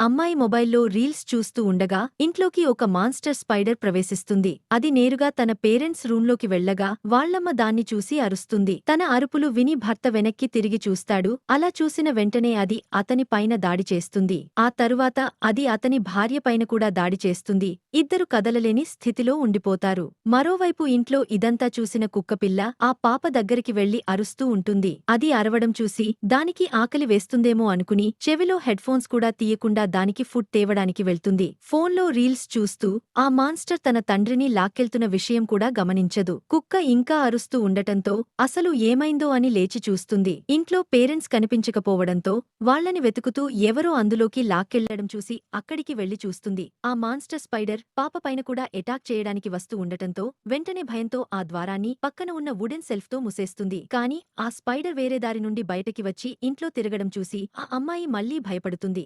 అమ్మాయి మొబైల్లో రీల్స్ చూస్తూ ఉండగా ఇంట్లోకి ఒక మాన్స్టర్ స్పైడర్ ప్రవేశిస్తుంది. అది నేరుగా తన పేరెంట్స్ రూంలోకి వెళ్ళగా వాళ్ళమ్మ దాన్ని చూసి అరుస్తుంది. తన అరుపులు విని భర్త వెనక్కి తిరిగి చూస్తాడు. అలా చూసిన వెంటనే అది అతని పైన దాడి చేస్తుంది. ఆ తరువాత అది అతని భార్యపైన కూడా దాడి చేస్తుంది. ఇద్దరు కదలలేని స్థితిలో ఉండిపోతారు. మరోవైపు ఇంట్లో ఇదంతా చూసిన కుక్కపిల్ల ఆ పాప దగ్గరికి వెళ్ళి అరుస్తూ ఉంటుంది. అది అరవడం చూసి దానికి ఆకలి వేస్తుందేమో అనుకుని చెవిలో హెడ్ఫోన్స్ కూడా తీయకుండా దానికి ఫుడ్ తేవడానికి వెళ్తుంది. ఫోన్లో రీల్స్ చూస్తూ ఆ మాన్స్టర్ తన తండ్రిని లాక్కెళ్తున్న విషయం కూడా గమనించదు. కుక్క ఇంకా అరుస్తూ ఉండటంతో అసలు ఏమైందో అని లేచి చూస్తుంది. ఇంట్లో పేరెంట్స్ కనిపించకపోవడంతో వాళ్ళని వెతుకుతూ ఎవరో అందులోకి లాక్కెళ్ళడం చూసి అక్కడికి వెళ్ళి చూస్తుంది. ఆ మాన్స్టర్ స్పైడర్ పాప పైన కూడా ఎటాక్ చేయడానికి వస్తూ ఉండటంతో వెంటనే భయంతో ఆ ద్వారాన్ని పక్కన ఉన్న వుడెన్ సెల్ఫ్తో ముసేస్తుంది. కాని ఆ స్పైడర్ వేరే దారి నుండి బయటకి వచ్చి ఇంట్లో తిరగడం చూసి ఆ అమ్మాయి మళ్ళీ భయపడుతుంది.